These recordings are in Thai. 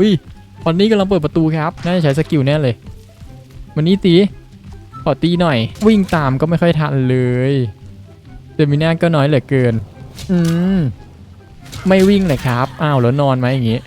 วิตอนนี้กำลังเปิดประตูครับ น่าจะใช้สกิลแน่เลยวันนี้ตี ขอตีหน่อย วิ่งตามก็ไม่ค่อยทันเลยเดมิน่าก็น้อยเหลือเกิน อืม ไม่วิ่งเลยครับ อ้าวแล้วนอนไหมอย่างงี้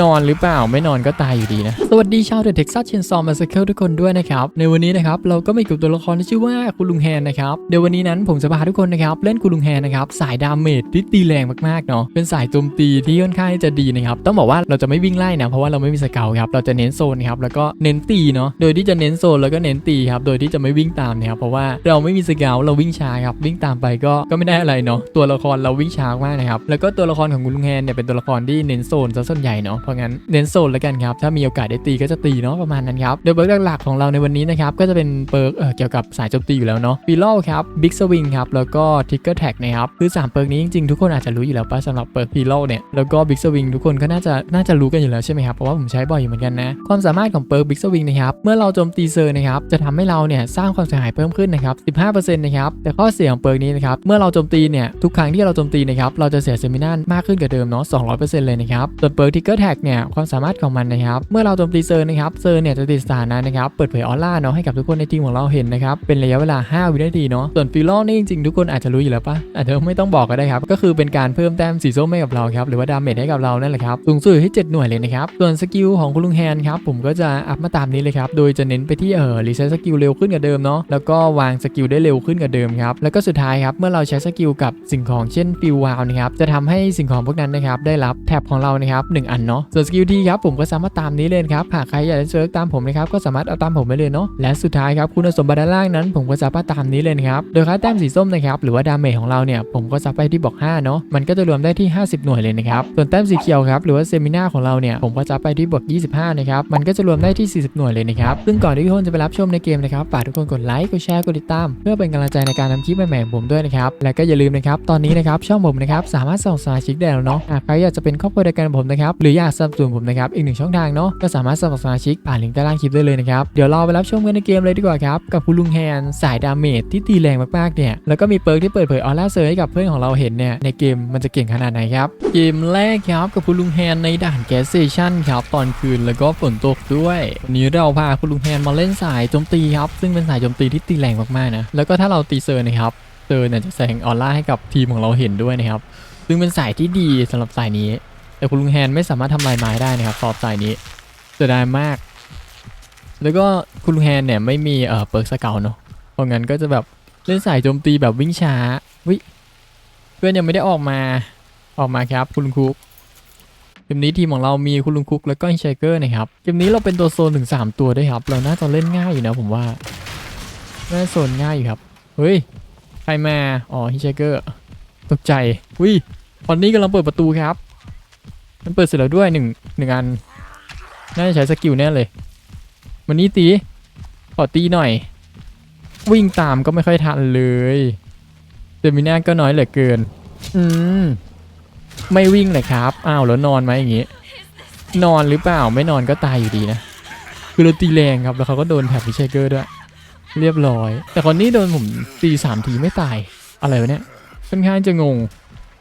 นอนหรือเปล่าไม่นอนก็ตายอยู่ดีนะ สวัสดีชาวเดอะเท็กซัสเชนซอมมาสเคิลทุกคนด้วยนะครับ ในวันนี้นะครับ เราก็มีกับตัวละครที่ชื่อว่าคุณลุงแฮนนะครับ เดี๋ยววันนี้นั้นผมจะพาทุกคนนะครับ เล่นคุณลุงแฮนนะครับ สายดาเมจที่ตีแรงมากๆเนาะเป็นสายโจมตีที่ค่อนข้างจะดีนะครับ ต้องบอกว่าเราจะไม่วิ่งไล่นะเพราะว่าเราไม่มีสเกลครับเราจะเน้นโซนครับแล้วก็เน้นตีเนาะโดยที่จะเน้นโซนแล้วก็เน้นตีครับโดยที่จะไม่วิ่งตามนะครับเพราะว่าเราไม่มีสเกลเราวิ่งช้าครับวิ่งตามไปก็ก็ไม่ได้อะไรเนาะตัวละครเราวิ่งช้ามากนะครับแล้วก็ตัวละครของคุณลุงแฮนเนี่ยเป็นตัวละครที่เน้นโซนซะส่วนใหญ่เนาะเพราะงั้นเน้นโซนแล้วกันครับถ้ามีโอกาสได้ตีก็จะตีเนาะประมาณนั้นครับโดยเบิร์กหลักๆของเราในวันนี้นะครับก็จะเป็นเบิร์กเกี่ยวกับสายโจมตีอยู่แล้วเนาะปีโลครับบิ๊กสวิงครับแล้วก็ทิกเกอร์แท็กนะครับคือสามเบิร์กนี้จริงๆทุกคนอาจจะรู้อยู่แล้วป่ะสำหรับเบิร์กปีโลเนี่ยแล้วก็บิ๊กสวิงทุกคนก็น่าจะน่าจะรู้กันอยู่แล้วใช่ไหมครับเพราะว่าผมใช้บ่อยอยู่เหมือนกันนะความสามารถของเบิร์กบิ๊กสวิงนะครับเมื่อเราโจมตีเซอร์นะครับจะทำให้เราเนี่ยสร้างความเสียหายเพิ่มขึ้นนะครับ15%นะครับแต่ข้อเสียของเบิร์กนี้นะครับเมื่อเราโจมตีเนี่ยทุกครั้งที่เราโจมตีนะครับเราจะเสียเซมินานมากขึ้นกว่าเดิมเนาะ200%เลยนะครับส่วนเบิร์กทิกเกอร์แท็กเนี่ยความสามารถของมันนะครับ เมื่อเราโจมตีเซอร์นะครับเซอร์เนี่ยจะติดสถานะนะครับเปิดเผยออร่าเนาะให้กับทุกคนในทีมของเราเห็นนะครับเป็นระยะเวลา 5 วินาทีเนาะส่วนฟิลโลนี่จริงๆทุกคนอาจจะรู้อยู่แล้วปะอาจจะไม่ต้องบอกก็ได้ครับก็คือเป็นการเพิ่มแต้มสีส้มให้กับเราครับหรือว่าดาเมจให้กับเรานั่นแหละครับสูงสุดที่7หน่วยเลยนะครับส่วนสกิลของคุณลุงแฮนครับผมก็จะอัพมาตามนี้เลยครับโดยจะเน้นไปที่เออรีเซ็ตสกิลเร็วขึ้นกว่าเดิมเนาะแล้วก็วางสกิลได้เร็วขึ้นกว่าเดิมครับแล้วก็สุดท้ายครับเมื่อเราใช้สกิลกับสิ่งของเช่นฟิลวาวนะครับจะทำให้สิ่งของพวกนั้นนะครับได้รับแท็บของเรานะครับหนึ่งอันเนาะส่วนสกิลที่ครับผมก็สามารถตามนี้เลยครับหากใครอยากจะเซิร์ชตามผมนะครับก็สามารถเอาตามผมไปเลยเนาะและสุดท้ายครับคุณสมบัติด้านล่างนั้น ผมก็สามารถตามนี้เลยนครับโดยค่าแต้มสีส้มนะครับหรือว่าดาเมจของเราเนี่ยผมก็ซับไปที่บอก5เนาะมันก็จะรวมได้ที่ 50 หน่วยเลยนะครับส่วนแต้มสีเขียวครับหรือว่าเซมินาของเราเนี่ยผมก็ซับไปที่บวก25นะครับมันก็จะรวมได้ที่ 40 หน่วยเลยนะครับซึ่งก่อนที่ทุกคนจะไปรับชมในเกมนะครับฝากทุกคนกดไลค์กดแชร์กดติดตาม เพื่อเป็นกำลังใจในการทำคลิปใหม่ๆของผมด้วยนะครับและก็อย่าลืมนะครับตอนนี้นะครับช่องผมนะครับสามารถส่งสมาชิกได้แล้วเนาะหากใครอยากจะเป็นครอบครัวเดียวกันกับผมนะครับหรืออยากสนับสนุนผมนะครับอีกหนึ่งช่องทางเนาะก็สามารถสมัครสมาชิกผ่านลิงก์ใต้ล่างคลิปได้เลยนะครับเดี๋ยวเราไปรับชมกันในเกมเลยดีกว่าครับกับคุณลุงแฮนสายดาเมจที่ตีแรงมากๆเนี่ยแล้วก็มีเปิร์กที่เปิดเผยออร่าเซอร์ให้กับเพื่อนของเราเห็นเนี่ยในเกมมันจะเก่งขนาดไหนครับเกมแรกครับกับคุณลุงแฮนในด่านแกสเซชันครับตอนคืนแล้วก็ฝนตกด้วยวันนี้เราพาคุณลุงแฮนมาเล่นสายโจมตีครับซึ่งเป็นสายโจมตีที่ตีแรงมากๆนะแล้วก็ถ้าเราตีเซอร์นะครับเซอร์เนี่ยจะแสดงออร่าให้กับทีมของเราเห็นด้วยนะครับซึ่งเป็นสายที่ดีสำหรับสายนี้ แต่คุณลุงแฮนไม่สามารถทำลายไม้ได้นะครับสอบสายนี้เสียดายมาก แล้วก็คุณลุงแฮนเนี่ยไม่มีเอ่อเปิร์กสเกลเนาะเพราะงั้นก็จะแบบเล่นสายโจมตีแบบวิ่งช้าวิเพื่อนยังไม่ได้ออกมาออกมาครับ คุณลุงคุกเกมนี้ทีมของเรามีคุณลุงคุกแล้วก็อินชเกอร์นะครับเกมนี้เราเป็นตัวโซนถึง 3 ตัวด้วยครับ เราน่าจะเล่นง่ายอยู่นะผมว่าน่าโซนง่ายอยู่ครับเฮ้ยใครมาอ๋อฮิชเกอร์ตกใจวิตอนนี้กำลังเปิดประตูครับ มันเปิดเสร็จแล้วด้วยหนึ่งหนึ่งอัน น่าจะใช้สกิลแน่เลยวันนี้ตีขอตีหน่อย วิ่งตามก็ไม่ค่อยทันเลยเดมิน่าก็น้อยเหลือเกิน อืม ไม่วิ่งเลยครับ อ้าวแล้วนอนไหมอย่างงี้ นอนหรือเปล่า ไม่นอนก็ตายอยู่ดีนะ คือเราตีแรงครับ แล้วเขาก็โดนแถบพิเชเกอร์ด้วย เรียบร้อย แต่คนนี้โดนผมตีสามทีไม่ตาย อะไรวะเนี่ย ค่อนข้างจะงง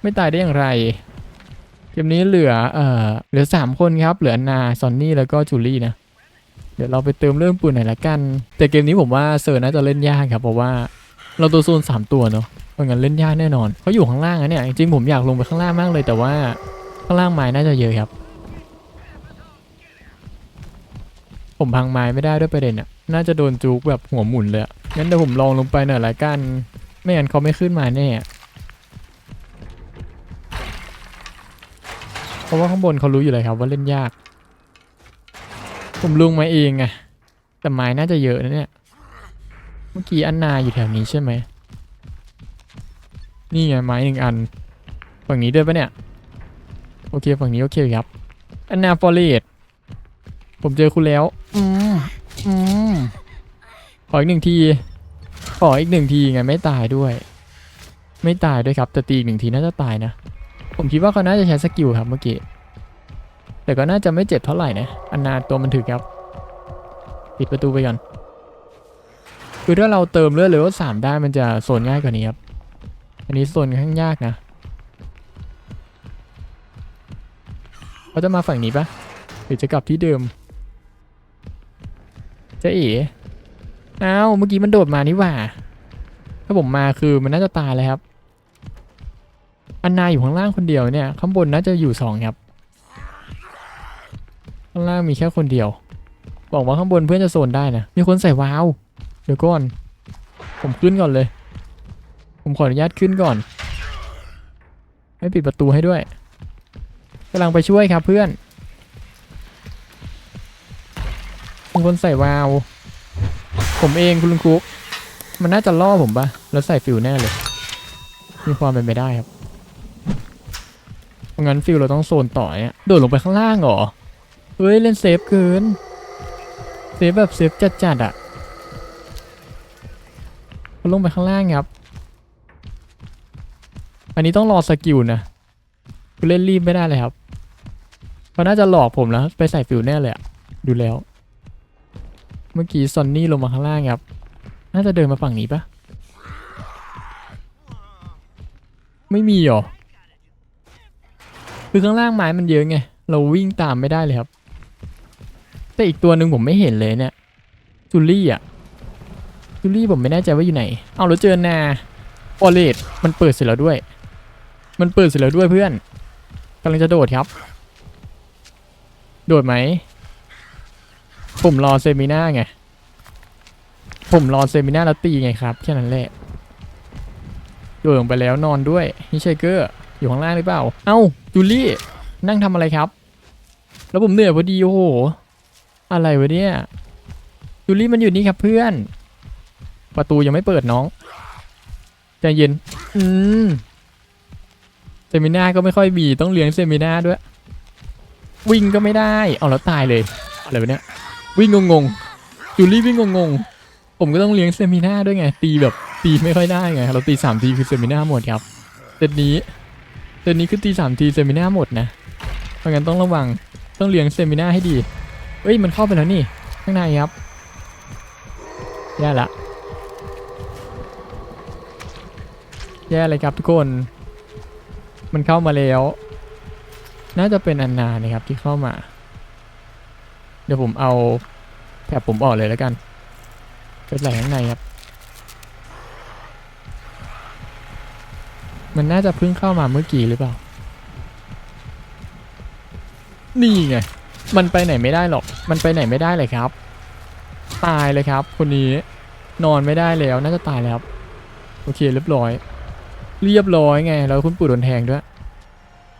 ไม่ตายได้อย่างไร เกมนี้เหลือเอ่อเหลือสามคนครับ เหลืออนาซอนนี่แล้วก็จูลี่นะ เดี๋ยวเราไปเติมเรื่องปืนหน่อยละกัน แต่เกมนี้ผมว่าเซอร์น่าจะเล่นยากครับ เพราะว่าเราตัวโซนสามตัวเนาะเพราะงั้นเล่นยากแน่นอนเขาอยู่ข้างล่างนะเนี่ย จริงผมอยากลงไปข้างล่างมากเลย แต่ว่าข้างล่างไม้น่าจะเยอะครับ ผมพังไม้ไม่ได้ด้วยประเด็นอะน่าจะโดนจุกแบบหัวหมุนเลยงั้นเดี๋ยวผมลองลงไปหน่อยละกัน ไม่งั้นเขาไม่ขึ้นมาแน่ เพราะว่าข้างบนเขารู้อยู่เลยครับว่าเล่นยาก ผมลุงมาเองไงแต่ไม้น่าจะเยอะนะเนี่ย เมื่อกี้อันนาอยู่แถวนี้ใช่ไหม นี่ไงไม้หนึ่งอัน ฝั่งนี้ด้วยปะเนี่ย โอเคฝั่งนี้โอเคครับ อันนาฟอเรสผมเจอคุณแล้ว อืมอืมขออีกหนึ่งที ขออีกหนึ่งทีไงไม่ตายด้วย ไม่ตายด้วยครับ แต่ตีอีกหนึ่งทีน่าจะตายนะ ผมคิดว่าเขาน่าจะใช้สกิลครับเมื่อกี้แต่ก็น่าจะไม่เจ็บเท่าไหร่นะ อันนาตัวมันถึกครับ ปิดประตูไปก่อน คือถ้าเราเติมเลือดเลเวลสามได้มันจะโซนง่ายกว่านี้ครับ อันนี้โซนค่อนข้างยากนะเขาจะมาฝั่งนี้ปะหรือจะกลับที่เดิมจะเอ๋อ้าวเมื่อกี้มันโดดมานี่หว่า ถ้าผมมาคือมันน่าจะตายเลยครับ อันนาอยู่ข้างล่างคนเดียวเนี่ย ข้างบนน่าจะอยู่สองครับ ข้างล่างมีแค่คนเดียว บอกว่าข้างบนเพื่อนจะโซนได้นะ มีคนใส่วาว เดี๋ยวก่อน ผมขึ้นก่อนเลย ผมขออนุญาตขึ้นก่อนให้ปิดประตูให้ด้วยกำลังไปช่วยครับเพื่อนมีคนใส่วาว ผมเองคุณลุงคุก มันน่าจะล่อผมปะแล้วใส่ฟิวแน่เลย มีความเป็นไปได้ครับ งั้นฟิวเราต้องโซนต่อเนี่ยโดดลงไปข้างล่างเหรอ เฮ้ย เล่นเซฟเกิน เซฟแบบเซฟจัดๆอะ่ะเขาลงไปข้างล่างครับ อันนี้ต้องรอสกิลนะคือเล่นรีบไม่ได้เลยครับเขาน่าจะหลอกผมแล้วไปใส่ฟิวแน่เลยอะดูแล้ว เมื่อกี้ซอนนี่ลงมาข้างล่างครับ น่าจะเดินมาฝั่งนี้ปะไม่มีหรอ คือข้างล่างไม้มันเยอะไง เราวิ่งตามไม่ได้เลยครับ แต่อีกตัวหนึ่งผมไม่เห็นเลยเนี่ยจูลี่อะจูลี่ผมไม่แน่ใจว่าอยู่ไหน เอาแล้วเจอนาออเลตมันเปิดเสร็จแล้วด้วย มันเปิดเสร็จแล้วด้วยเพื่อนกำลังจะโดดครับ โดดไหม ผมรอเซมิน่าไง ผมรอเซมิน่าแล้วตีไงครับ แค่นั้นแหละ โดดลงไปแล้วนอนด้วยนี่ใช่เกอร์อยู่ข้างล่างหรือเปล่า เอ้า จูลี่นั่งทำอะไรครับ แล้วผมเหนื่อยพอดีโอ้โห อะไรวะเนี่ยจูลี่มันอยู่นี่ครับเพื่อน ประตูยังไม่เปิดน้องใจเย็น อืมเซมิน่าก็ไม่ค่อยมีต้องเลี้ยงเซมิน่าด้วย วิ่งก็ไม่ได้ เอาแล้วตายเลยอะไรวะเนี่ยวิ่งงงๆจูลี่วิ่งงงๆผมก็ต้องเลี้ยงเซมิน่าด้วยไง ตีแบบตีไม่ค่อยได้ไง เราตีสามทีคือเซมิน่าหมดครับเซตนี้ เซตนี้คือตีสามทีเซมิน่าหมดนะ เพราะงั้นต้องระวัง ต้องเลี้ยงเซมิน่าให้ดีเฮ้ยมันเข้าไปแล้วนี่ ข้างในครับแย่ละแย่เลยครับทุกคน มันเข้ามาแล้ว น่าจะเป็นอันนานะครับที่เข้ามา เดี๋ยวผมเอาแถบผมออกเลยแล้วกัน เป็นไหลข้างในครับ มันน่าจะเพิ่งเข้ามาเมื่อกี้หรือเปล่า นี่ไง มันไปไหนไม่ได้หรอก มันไปไหนไม่ได้เลยครับ ตายเลยครับ คนนี้ นอนไม่ได้แล้วน่าจะตายแล้วโอเคเรียบร้อย เรียบร้อยไง แล้วคุณปู่โดนแทงด้วย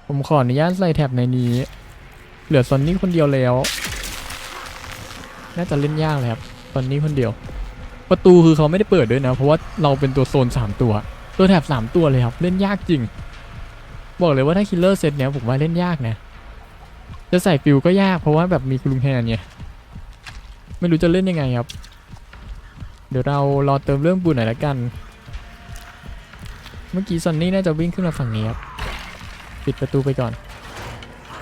ผมขออนุญาตใส่แท็บในนี้ เหลือซอนนี่คนเดียวแล้ว น่าจะเล่นยากเลยครับซอนนี่คนเดียว ประตูคือเขาไม่ได้เปิดด้วยนะ เพราะว่าเราเป็นตัวโซน 3 ตัว ตัวแถบ3 ตัวเลยครับ เล่นยากจริง บอกเลยว่าถ้าคิลเลอร์เซตเนี้ยผมว่าเล่นยากนะ จะใส่ฟิวก็ยากเพราะว่าแบบมีกรุงแฮนเนี่ยไม่รู้จะเล่นยังไงครับ เดี๋ยวเรารอเติมเรื่องปูนหน่อยละกัน เมื่อกี้ซอนนี่น่าจะวิ่งขึ้นมาฝั่งนี้ครับ ปิดประตูไปก่อน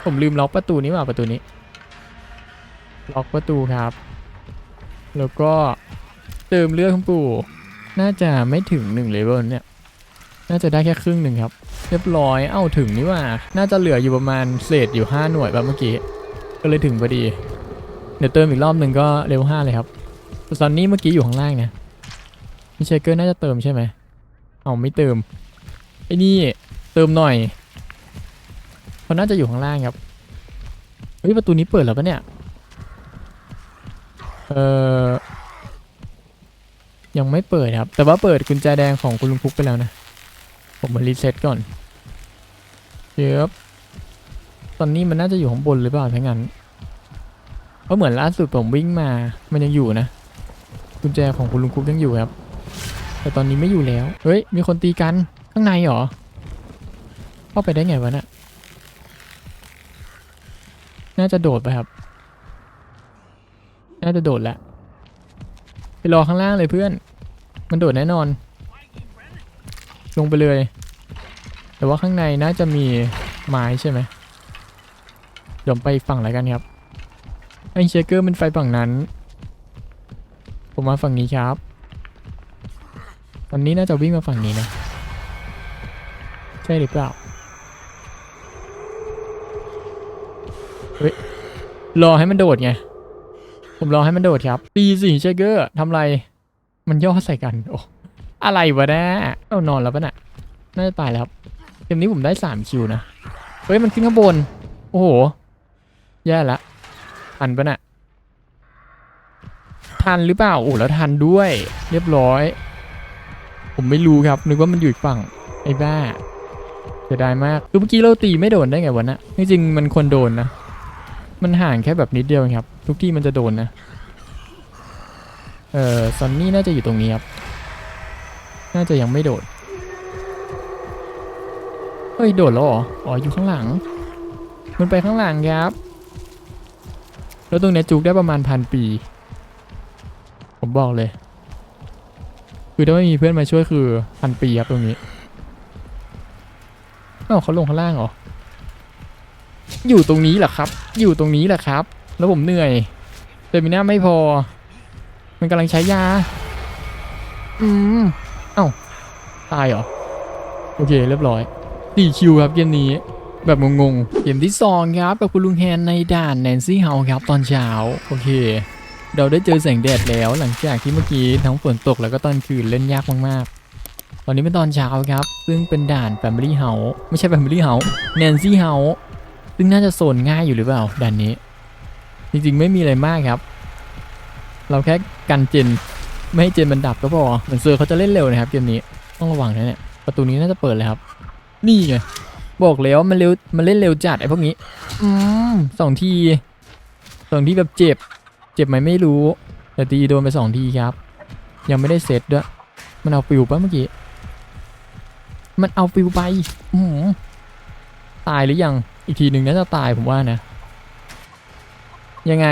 ผมลืมล็อกประตูนี้ว่าประตูนี้ ล็อกประตูครับ แล้วก็เติมเลือดของปู่น่าจะไม่ถึงหนึ่งเลเวลเนี่ย น่าจะได้แค่ครึ่งหนึ่งครับ เรียบร้อยเอ้าถึงนี่ว่า น่าจะเหลืออยู่ประมาณเศษอยู่ 5 หน่วยแบบเมื่อกี้ ก็เลยถึงพอดี เดี๋ยวเติมอีกรอบหนึ่งก็เร็ว5เลยครับแต่ตอนนี้เมื่อกี้อยู่ข้างล่างนะมิเชเกอร์น่าจะเติมใช่ไหมเอาไม่เติมไอ้นี่เติมหน่อยเขาน่าจะอยู่ข้างล่างครับเฮ้ยประตูนี้เปิดแล้วปะเนี่ยเออยังไม่เปิดครับ แต่ว่าเปิดกุญแจแดงของคุณลุงพุกไปแล้วนะ ผมมารีเซ็ตก่อนเยบตอนนี้มันน่าจะอยู่ข้างบนหรือเปล่าถ้างั้นเพราะเหมือนล่าสุดผมวิ่งมา มันยังอยู่นะกุญแจของคุณลุงคุกยังอยู่ครับ แต่ตอนนี้ไม่อยู่แล้ว เฮ้ย มีคนตีกันข้างในเหรอ เข้าไปได้ไงวะน่ะ น่าจะโดดไปครับ น่าจะโดดแหละ ไปรอข้างล่างเลยเพื่อน มันโดดแน่นอน ลงไปเลย แต่ว่าข้างในน่าจะมีไม้ใช่ไหมเดี๋ยวไปฝั่งแล้วกันครับไอเชเกอร์มันไฟฝั่งนั้น ผมมาฝั่งนี้ครับตอนนี้น่าจะวิ่งมาฝั่งนี้นะใช่หรือเปล่าเฮ้ยรอให้มันโดดไง ผมรอให้มันโดดครับตีสิเชเกอร์ทำไร มันย่อใส่กันโอ้ อะไรวะนะเอานอนแล้วปะน่ะน่าจะตายแล้วครับเกมนี้ผมได้สามคิวนะเฮ้ยมันขึ้นข้างบน โอ้โห แย่ละทันปะน่ะทันหรือเปล่าโอ้แล้วทันด้วย เรียบร้อย ผมไม่รู้ครับนึกว่ามันอยู่อีกฝั่งไอ้บ้าเสียดายมากคือเมื่อกี้เราตีไม่โดนได้ไงวะนะจริงๆมันควรโดนนะ มันห่างแค่แบบนิดเดียวครับ ทุกที่มันจะโดนนะ เออซอนนี่น่าจะอยู่ตรงนี้ครับ น่าจะยังไม่โดด เฮ้ย โดดแล้วเหรอ อ๋อ อยู่ข้างหลัง มันไปข้างหลังครับ แล้วตรงนี้จุกได้ประมาณพันปี ผมบอกเลย คือถ้าไม่มีเพื่อนมาช่วยคือพันปีครับตรงนี้อ้าวเขาลงข้างล่างเหรอ อยู่ตรงนี้แหละครับ อยู่ตรงนี้แหละครับ แล้วผมเหนื่อยเตมิน่าไม่พอ มันกำลังใช้ยา อืม เอ้า ตายเหรอ โอเค เรียบร้อยสี่คิวครับเกมนี้ แบบงงๆ เกมที่สองครับกับคุณลุงแฮนในด่านแนนซี่เฮาครับตอนเช้า โอเค เราได้เจอแสงแดดแล้วหลังจากที่เมื่อกี้ทั้งฝนตกแล้วก็ตอนคืนเล่นยากมากๆ ตอนนี้เป็นตอนเช้าครับ ซึ่งเป็นด่าน Family House ไม่ใช่ Family House Nancy House ซึ่งน่าจะโซนง่ายอยู่หรือเปล่าด่านนี้ จริงๆไม่มีอะไรมากครับ เราแค่กันเจน ไม่ให้เจนมันดับก็พอเหมือนเซอร์เขาจะเล่นเร็วนะครับเกมนี้ต้องระวังนะเนี่ยประตูนี้น่าจะเปิดเลยครับ นี่ไงบอกแล้วมันเร็วมันเล่นเร็วจัดไอ้พวกนี้อืมสองทีสองทีแบบเจ็บ เจ็บไหมไม่รู้ แต่ตีโดนไปสองทีครับ ยังไม่ได้เซตด้วยมันเอาฟิวปะเมื่อกี้มันเอาฟิวไปอือหือตายหรือยังอีกทีหนึ่งน่าจะตายผมว่านะ ยังไง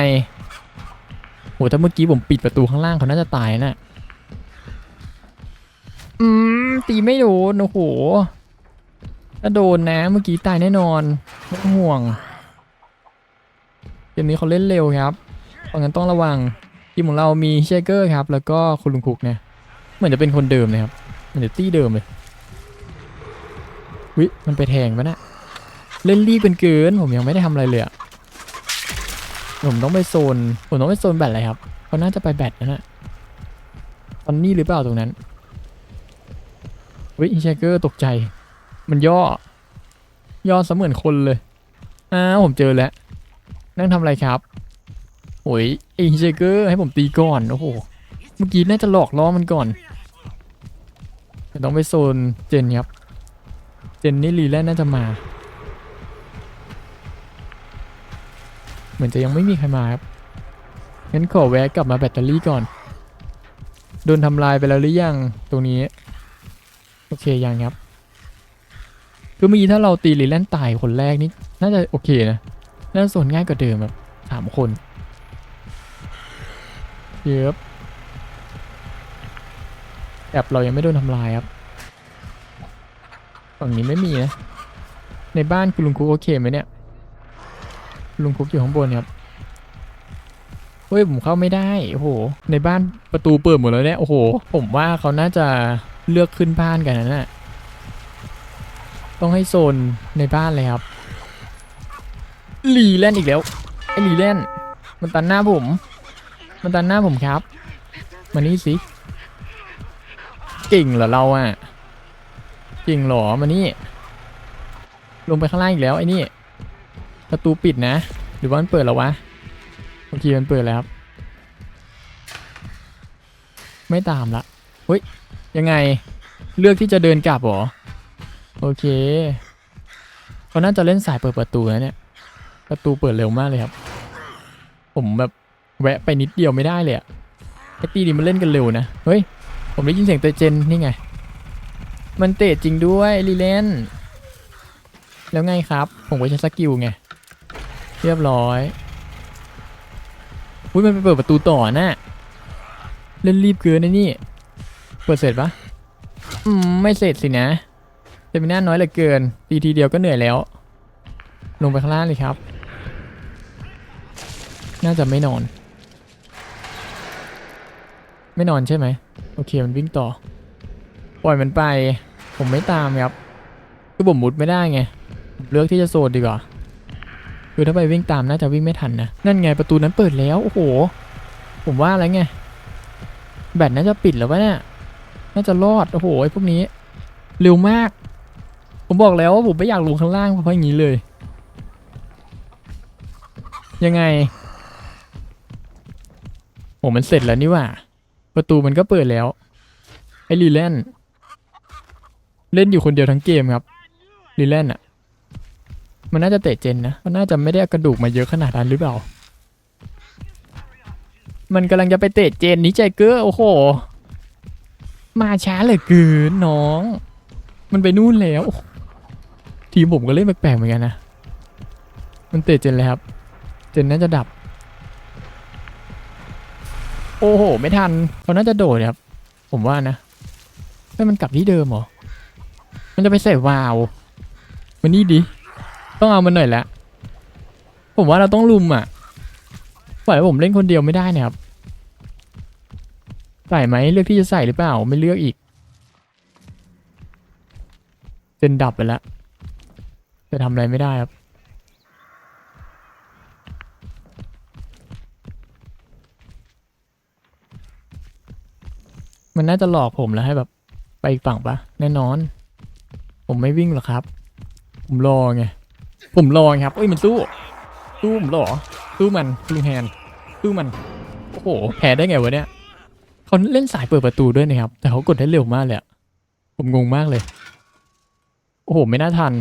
หถ้าเมื่อกี้ผมปิดประตูข้างล่างเขาน่าจะตายนะ่ะอืม ตีไม่โดน โอ้โห ถ้าโดนนะ เมื่อกี้ตายแน่นอน ไม่ต้องห่วง เกมนี้เขาเล่นเร็วครับ เพราะงั้นต้องระวัง ทีมของเรามีเชเกอร์ครับ แล้วก็คุณลุงคุกเนี่ย เหมือนจะเป็นคนเดิมเลยครับเหมือนจะตี้เดิมเลย วิมันไปแทงปะนะเล่นรีบเป็นเกิน ผมยังไม่ได้ทำอะไรเลยอะ ผมต้องไปโซน ผมต้องไปโซนแบตเลยครับเขาน่าจะไปแบตนะฮะตอนนี้หรือเปล่าตรงนั้นวิชเกอร์ตกใจ มันย่อ ย่อเสมือนคนเลยอ้าวผมเจอแล้ว นั่งทำอะไรครับโอ้ยเอเชเกอร์ให้ผมตีก่อน โอ้โห เมื่อกี้น่าจะหลอกล้อมันก่อนต้องไปโซนเจนครับ เจนนี่รีแลนน่าจะมา มือนจะยังไม่มีใครมาครับ งั้นขอแวะกลับมาแบตเตอรี่ก่อน โดนทำลายไปแล้วหรือยังตรงนี้ โอเคยังครับ คือเมื่อกี้ถ้าเราตีรีแลนตายคนแรกนี่น่าจะโอเคนะ น่าจะโซนง่ายกว่าเดิมแบบสามคนเยบแอบเรายังไม่โดนทำลายครับฝั่งนี้ไม่มีนะ ในบ้านคุณลุงคุกโอเคไหมเนี่ย ลุงคุกอยู่ข้างบนครับเฮ้ยผมเข้าไม่ได้โอ้โห ในบ้านประตูเปิดหมดแล้วเนี่ยโอ้โห ผมว่าเขาน่าจะเลือกขึ้นบ้านกันนะน่ะต้องให้โซนในบ้านเลยครับลีแลนอีกแล้วไอ้ลีแลนมันตันหน้าผม มันตันหน้าผมครับมานี่สิเก่งเหรอเราอะเก่งเหรอมานี่ลงไปข้างล่างอีกแล้วไอ้นี่ ประตูปิดนะ หรือว่ามันเปิดแล้ววะโอเคมันเปิดแล้วครับ ไม่ตามละเฮ้ยยังไงเลือกที่จะเดินกลับหรอ โอเคเขาน่าจะเล่นสายเปิดประตูนะเนี่ย ประตูเปิดเร็วมากเลยครับ ผมแบบแวะไปนิดเดียวไม่ได้เลยอะไอตีนี่มันเล่นกันเร็วนะ เฮ้ย ผมได้ยินเสียงเตะเจนนี่ไง มันเตะจริงด้วยลีเลนแล้วไงครับ ผมก็ใช้สกิลไง เรียบร้อยอุ้ยมันไปเปิดประตูต่อน่ะเล่นรีบเกินนะนี่ เปิดเสร็จปะอืม ไม่เสร็จสินะเตมิน่าน้อยเหลือเกิน ตีทีเดียวก็เหนื่อยแล้ว ลงไปข้างล่างเลยครับ น่าจะไม่นอน ไม่นอนใช่ไหม โอเคมันวิ่งต่อ ปล่อยมันไป ผมไม่ตามครับ คือผมมุดไม่ได้ไง เลือกที่จะโซนดีกว่า คือถ้าไปวิ่งตามน่าจะวิ่งไม่ทันนะ นั่นไงประตูนั้นเปิดแล้ว โอ้โห ผมว่าแล้วไง แบตน่าจะปิดแล้ววะเนี่ย น่าจะรอด โอ้โหไอ้พวกนี้ เร็วมาก ผมบอกแล้วว่าผมไม่อยากลงข้างล่างเพราะอย่างนี้เลย ยังไงโหมันเสร็จแล้วนี่ว่า ประตูมันก็เปิดแล้ว ไอ้ลีแลนเล่นอยู่คนเดียวทั้งเกมครับลีแลนอะ มันน่าจะเตะเจนนะ มันน่าจะไม่ได้อากระดูกมาเยอะขนาดนั้นหรือเปล่า มันกำลังจะไปเตะเจนนี้ใจเกอโอ้โห มาช้าเหลือเกินน้อง มันไปนู่นแล้ว ทีมผมก็เล่นแปลกๆเหมือนกันนะ มันเตะเจนเลยครับ เจนน่าจะดับ โอ้โห ไม่ทัน เขาน่าจะโดดครับ ผมว่านะให้มันกลับที่เดิมหรอ มันจะไปใส่วาลวมันนี่ดิ ต้องเอามันหน่อยและผมว่าเราต้องลุมอะปล่อยผมเล่นคนเดียวไม่ได้นะครับใส่ไหมเลือกที่จะใส่หรือเปล่าไม่เลือกอีกเจนดับไปแล้วจะทำอะไรไม่ได้ครับมันน่าจะหลอกผมแล้วให้แบบไปอีกฝั่งปะแน่นอน ผมไม่วิ่งหรอกครับ ผมรอไง ผมรอครับเอ้ยมันสู้สู้ผมเหรอสู้มันลุงแฮนสู้มันโอ้โหแพ้ได้ไงวะเนี่ยเขาเล่นสายเปิดประตูด้วยนะครับ แต่เขากดได้เร็วมากเลยผมงงมากเลย โอ้โห ไม่น่าทัน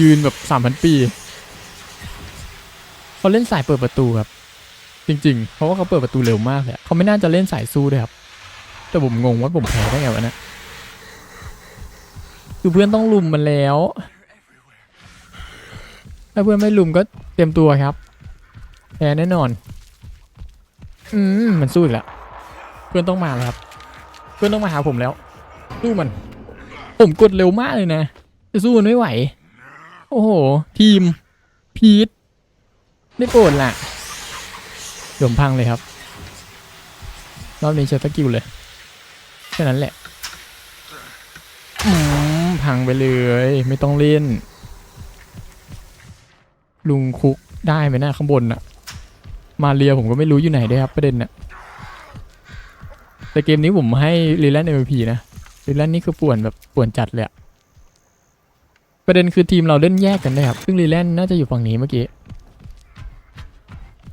ยืนแบบสามพันปีเขาเล่นสายเปิดประตูครับ จริง ๆ เพราะว่าเขาเปิดประตูเร็วมากเลยเขาไม่น่าจะเล่นสายสู้ด้วยครับ แต่ผมงงว่าผมแพ้ได้ไงวะเนะคือเพื่อนต้องลุมมันแล้ว ถ้าเพื่อนไม่ลุมก็เตรียมตัวครับแพ้แน่นอน อืมมันสู้อีกแล้วเพื่อนต้องมาแล้วครับ เพื่อนต้องมาหาผมแล้วสู้มัน ผมกดเร็วมากเลยนะจะสู้มันไม่ไหว โอ้โห ทีม พีทไม่โปรดล่ะเดี๋ยวผมพังเลยครับ รอบนี้ใช้สกิลเลยแค่นั้นแหละพังไปเลย ไม่ต้องเล่น ลุงคุกได้ไหมนะข้างบนน่ะมาเรียผมก็ไม่รู้อยู่ไหนด้วยครับประเด็นน่ะแต่เกมนี้ผมให้ลีแลนด์ MVP นะลีแลนด์นี่คือป่วนแบบป่วนจัดเลยอะประเด็นคือทีมเราเล่นแยกกันได้ครับ ซึ่งลีแลนด์น่าจะอยู่ฝั่งนี้เมื่อกี้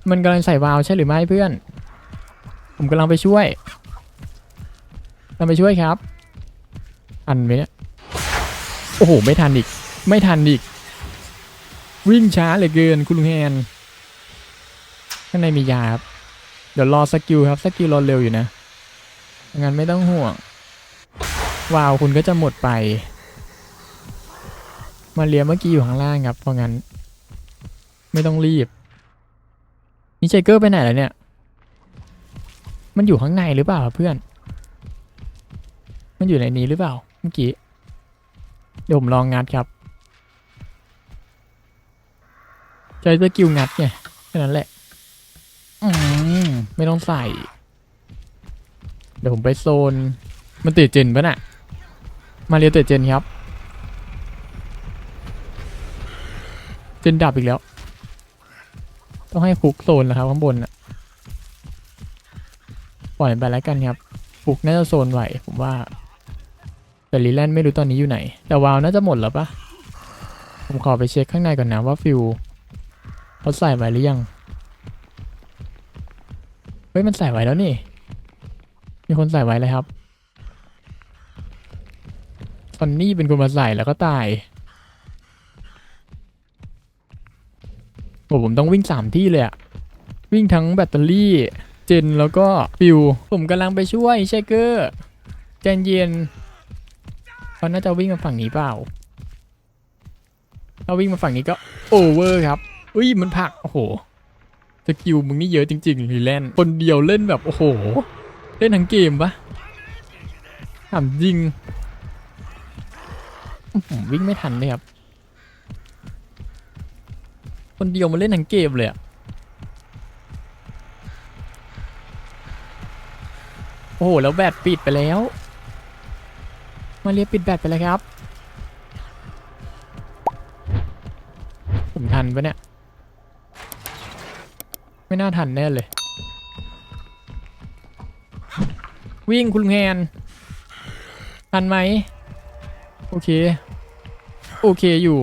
มันกำลังใส่วาล์วใช่หรือไม่เพื่อน ผมกำลังไปช่วยกำลังไปช่วยครับทันไหมเนี่ยโอ้โห ไม่ทันอีก ไม่ทันอีก วิ่งช้าเหลือเกินคุณลุงแฮนข้างในมียาครับ เดี๋ยวรอสกิลครับสกิลรอเร็วอยู่นะงั้นไม่ต้องห่วงวาวคุณก็จะหมดไป มาเรียเมื่อกี้อยู่ข้างล่างครับ เพราะงั้น ไม่ต้องรีบ นี่เจเกอร์ไปไหนแล้วเนี่ย มันอยู่ข้างในหรือเปล่าเพื่อน มันอยู่ในนี้หรือเปล่าเมื่อกี้ เดี๋ยวผมลองงัดครับ ใช้สกิลงัดไงแค่นั้นแหละ อืมไม่ต้องใส่ เดี๋ยวผมไปโซน มันติดเจนปะน่ะ มาเรียติดเจนครับ เจนดับอีกแล้ว ต้องให้ฟุกโซนแล้วครับข้างบนน่ะ ปล่อยมันไปแล้วกันครับฟุกน่าจะโซนไหวผมว่า แต่ลีแลนด์ไม่รู้ตอนนี้อยู่ไหน แต่วาวน่าจะหมดแล้วปะผมขอไปเช็คข้างในก่อนนะว่าฟิว เขาใส่ไว้หรือยัง เฮ้ยมันใส่ไว้แล้วนี่ มีคนใส่ไว้เลยครับซอนนี่เป็นคนมาใส่แล้วก็ตายโอ้ผมต้องวิ่งสามที่เลยอะวิ่งทั้งแบตเตอรี่ เจนแล้วก็ฟิว ผมกำลังไปช่วยเชคเกอร์ใจนเย็นเขาน่าจะวิ่งมาฝั่งนี้เปล่าถ้าวิ่งมาฝั่งนี้ก็โอเวอร์ครับ อุ้ยมันผัก โอ้โหสกิลมึงนี่เยอะจริงๆลีแลนคนเดียวเล่นแบบโอ้โห เล่นทั้งเกมปะถามจริงผมวิ่งไม่ทันเลยครับ คนเดียวมาเล่นทั้งเกมเลยอะโอ้โห แล้วแบตปิดไปแล้ว มาเรียปิดแบตไปเลยครับ ผมทันปะเนี่ย ไม่น่าทันแน่เลย วิ่งคุณลุงแฮนทันไหม โอเค โอเคอยู่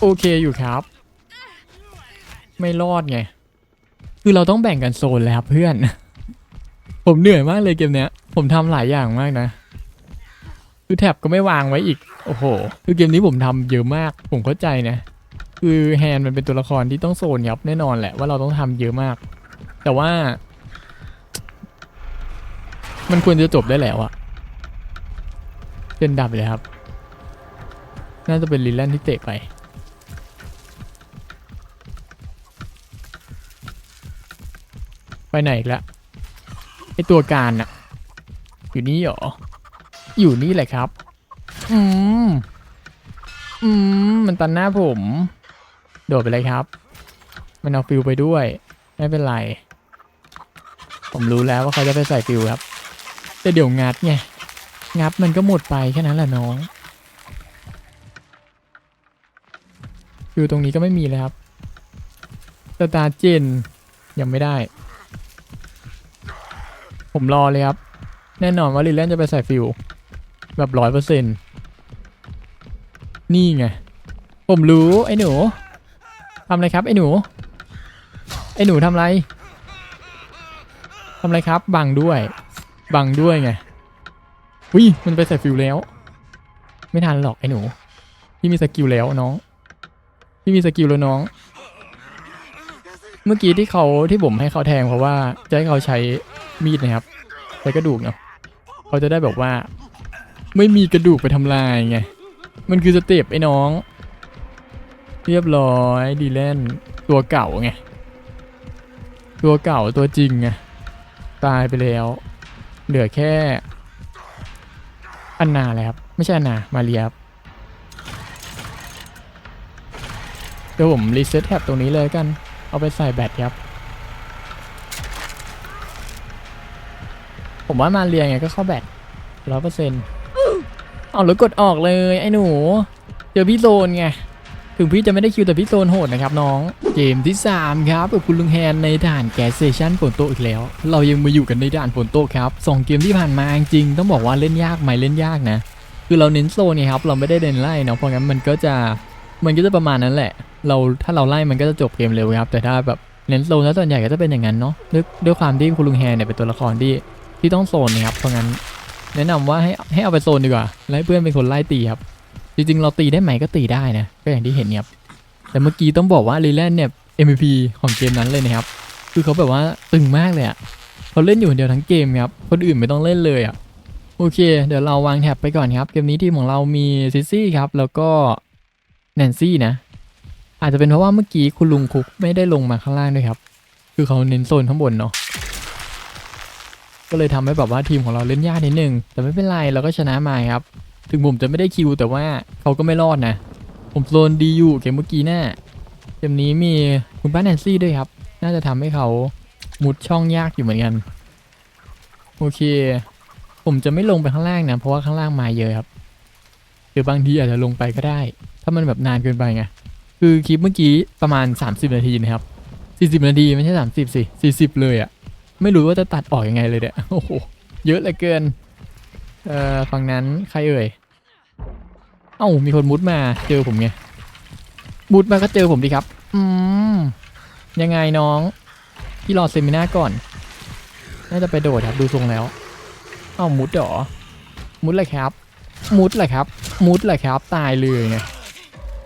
โอเคอยู่ครับ ไม่รอดไง คือเราต้องแบ่งกันโซนแล้วครับเพื่อน ผมเหนื่อยมากเลยเกมเนี้ย ผมทำหลายอย่างมากนะคือแท็บก็ไม่วางไว้อีก โอ้โห คือเกมนี้ผมทำเยอะมาก ผมเข้าใจนะ คือแฮนมันเป็นตัวละครที่ต้องโซนยับแน่นอนแหละว่าเราต้องทำเยอะมาก แต่ว่า มันควรจะจบได้แล้วอะเป็นดับเลยครับ น่าจะเป็นลิลแลนที่เตะไปไปไหนอีกแล้วไอตัวการอะอยู่นี่หรอ อยู่นี่แหละครับ อืม อืม มันตันหน้าผม โดดไปเลยครับ มันเอาฟิวไปด้วย ไม่เป็นไร ผมรู้แล้วว่าเขาจะไปใส่ฟิวครับ แต่เดี๋ยวงัดไง งัดมันก็หมดไปแค่นั้นแหละน้อง ฟิวตรงนี้ก็ไม่มีเลยครับสตาร์เจนยังไม่ได้ ผมรอเลยครับ แน่นอนว่าลิลแลนจะไปใส่ฟิว แบบร้อยเปอร์เซ็นต์นี่ไง ผมรู้ไอ้หนู ทำอะไรครับไอ้หนู ไอ้หนูทำอะไรทำอะไรครับ บังด้วย บังด้วยไงวิมันไปใส่ฟิวแล้ว ไม่ทันหรอกไอ้หนู พี่มีสกิลแล้วน้อง พี่มีสกิลแล้วน้อง เมื่อกี้ที่เขาที่ผมให้เขาแทงเพราะว่าจะให้เขาใช้มีดนะครับใช้กระดูกเนาะเขาจะได้แบบว่า ไม่มีกระดูกไปทำลายไง มันคือสเต็ปไอ้น้อง เรียบร้อยดีแลนตัวเก่าไง ตัวเก่าตัวจริงไง ตายไปแล้ว เหลือแค่ อันนาเลยครับ ไม่ใช่อันนา มาเรียครับเดี๋ยวผมรีเซ็ตแท็บตรงนี้เลยกัน เอาไปใส่แบตครับ ผมว่ามาเรียไงก็เข้าแบตร้อยเปอร์เซ็นต์เอาแล้วกดออกเลยไอ้หนู เจอพี่โซนไง ถึงพี่จะไม่ได้คิวแต่พี่โซนโหดนะครับน้อง เกมที่ 3 ครับกับคุณลุงแฮนในด่านแกสเซชันฝนโตอีกแล้ว เรายังมาอยู่กันในด่านฝนโตครับสองเกมที่ผ่านมาจริงต้องบอกว่าเล่นยากไหมเล่นยากนะ คือเราเน้นโซนไงครับเราไม่ได้เน้นไล่เนาะเพราะงั้นมันก็จะมันก็จะประมาณนั้นแหละ เราถ้าเราไล่มันก็จะจบเกมเร็วครับ แต่ถ้าแบบเน้นโซนแล้วส่วนใหญ่ก็จะเป็นอย่างนั้นเนาะด้วยด้วยความที่คุณลุงแฮนเนี่ยเป็นตัวละครที่ที่ต้องโซนนะครับเพราะงั้น แนะนำว่าให้ให้เอาไปโซนดีกว่าแล้วให้เพื่อนเป็นคนไล่ตีครับ จริงๆ เราตีได้ไหมก็ตีได้นะ ก็อย่างที่เห็นเนี่ยแต่เมื่อกี้ต้องบอกว่าลีแลนเนี่ย MVP ของเกมนั้นเลยนะครับ คือเขาแบบว่าตึงมากเลยอะ่ะเขาเล่นอยู่คนเดียวทั้งเกมครับ คนอื่นไม่ต้องเล่นเลยอะ่ะโอเค เดี๋ยวเราวางแท็บไปก่อนครับ เกมนี้ทีมของเรามีซิซี่ครับ แล้วก็แนนซี่นะ อาจจะเป็นเพราะว่าเมื่อกี้คุณลุงคุกไม่ได้ลงมาข้างล่างด้วยครับ คือเขาเน้นโซนข้างบนเนาะ ก็เลยทำให้แบบว่าทีมของเราเล่นยากนิดนึง แต่ไม่เป็นไรเราก็ชนะมาครับ ถึงผมจะไม่ได้คิวแต่ว่าเขาก็ไม่รอดนะ ผมโซนดีอยู่เกมเมื่อกี้น่ะเกมนี้มีคุณป้าแนนซี่ด้วยครับ น่าจะทำให้เขามุดช่องยากอยู่เหมือนกัน โอเค ผมจะไม่ลงไปข้างล่างนะ เพราะว่าข้างล่างมาเยอะครับหรือบางทีอาจจะลงไปก็ได้ ถ้ามันแบบนานเกินไปไงคือคลิปเมื่อกี้ประมาณ 30 นาทีนะครับ 40 นาทีไม่ใช่ 30สิ40 เลยอะ่ะ ไม่รู้ว่าจะตัดออกยังไงเลยเนี่ยโอ้โห เยอะเหลือเกิน เอ่อฝั่งนั้นใครเอ่ย เอ้ามีคนมุดมาเจอผมไงมุดมาก็เจอผมดิครับ อืมยังไงน้องพี่รอเซมินาก่อน น่าจะไปโดดครับดูทรงแล้ว เอ้ามุดเหรอ มุดเลยครับ มุดเลยครับ มุดเลยครับ ตายเลยไง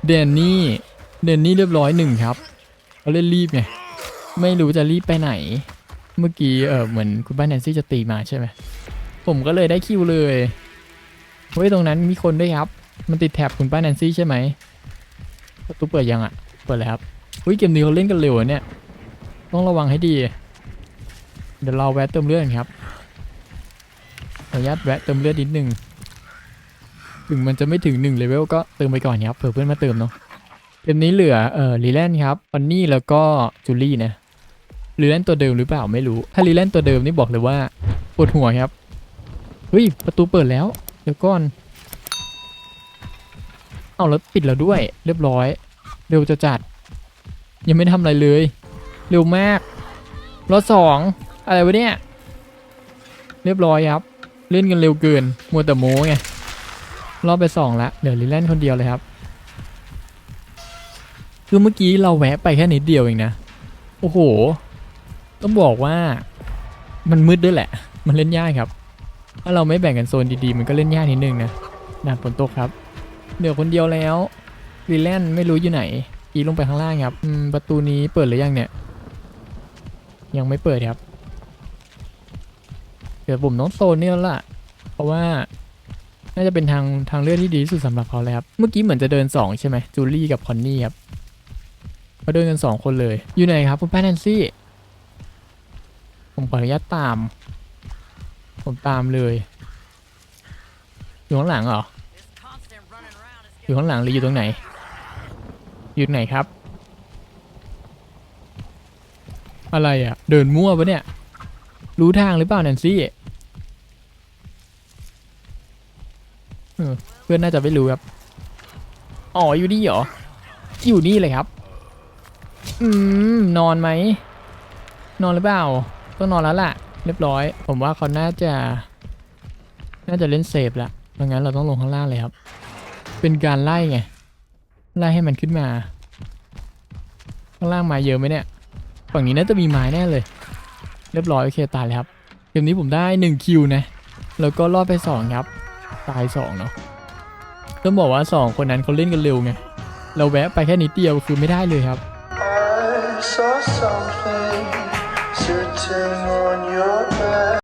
เดนนี่เดนนี่เรียบร้อยหนึ่งครับเขาเล่นรีบไงไม่รู้จะรีบไปไหน เมื่อกี้เออเหมือนคุณบ้านแนนซี่จะตีมาใช่ไหม ผมก็เลยได้คิวเลยเฮ้ยตรงนั้นมีคนด้วยครับ มันติดแท็บคุณป้าแนนซี่ใช่ไหมประตูเปิดยังอะ เปิดแล้วครับเฮ้ยเกมนี้เขาเล่นกันเร็วเนี่ย ต้องระวังให้ดี เดี๋ยวเราแวะเติมเลือดครับขออนุญาตแวะเติมเลือดนิดนึงถึงมันจะไม่ถึง1เลเวลก็เติมไปก่อนครับเผื่อเพื่อนมาเติมเนาะเกมนี้เหลือเอ่อลีแลนครับฟอนนี่แล้วก็จูลี่นะลีแลนตัวเดิมหรือเปล่าไม่รู้ ถ้าลีแลนตัวเดิมนี่บอกเลยว่าปวดหัวครับ เฮ้ย ประตูเปิดแล้ว เดี๋ยวก่อน เอาแล้วปิดแล้วด้วย เรียบร้อย เร็วจะจัด ยังไม่ทำอะไรเลย เร็วมากรถสองอะไรวะเนี่ย เรียบร้อยครับ เล่นกันเร็วเกิน มัวแต่โม้ไง รอบไปสองละเดี๋ยวลิเล่นคนเดียวเลยครับ คือเมื่อกี้เราแวะไปแค่นิดเดียวเองนะ โอ้โห ต้องบอกว่ามันมืดด้วยแหละ มันเล่นยากครับ ถ้าเราไม่แบ่งกันโซนดีๆ มันก็เล่นยากนิดนึงนะหนักฝนตกครับ เดี๋ยวคนเดียวแล้วลิแลนไม่รู้อยู่ไหน อีลงไปข้างล่างครับประตูนี้เปิดหรือยังเนี่ย ยังไม่เปิดครับ เดี๋ยวผมต้องโซนนี่แล้วล่ะ เพราะว่าน่าจะเป็นทางทางเลือกที่ดีที่สุดสำหรับเขาเลยครับ เมื่อกี้เหมือนจะเดินสองใช่ไหมจูลี่กับคอนนี่ครับเขาเดินกันสองคนเลย อยู่ไหนครับ คุณป้าแนนซี่ ผมขออนุญาตตาม ผมตามเลย อยู่ข้างหลังเหรอ อยู่ข้างหลังหรืออยู่ตรงไหน อยู่ไหนครับ อะไรอะ่ะ เดินมั่วปะเนี่ย รู้ทางหรือเปล่าแนนซี่เออเพื่อนน่าจะไม่รู้ครับ อ๋ออยู่นี่เหรอ อยู่นี่เลยครับ อืม นอนไหม นอนหรือเปล่า ต้องนอนแล้วล่ะ เรียบร้อย ผมว่าเขาน่าจะ น่าจะเล่นเซฟละเพราะงั้นเราต้องลงข้างล่างเลยครับ เป็นการไล่ไง ไล่ให้มันขึ้นมา ข้างล่างมาเยอะไหมเนี่ย ฝั่งนี้น่าจะมีไม้แน่เลย เรียบร้อยโอเคตายเลยครับ เกมนี้ผมได้1คิวนะ แล้วก็รอดไป2ครับ ตาย2เนาะ ต้องบอกว่า 2 คนนั้นเขาเล่นกันเร็วไง เราแวะไปแค่นิดเดียวคือไม่ได้เลยครับ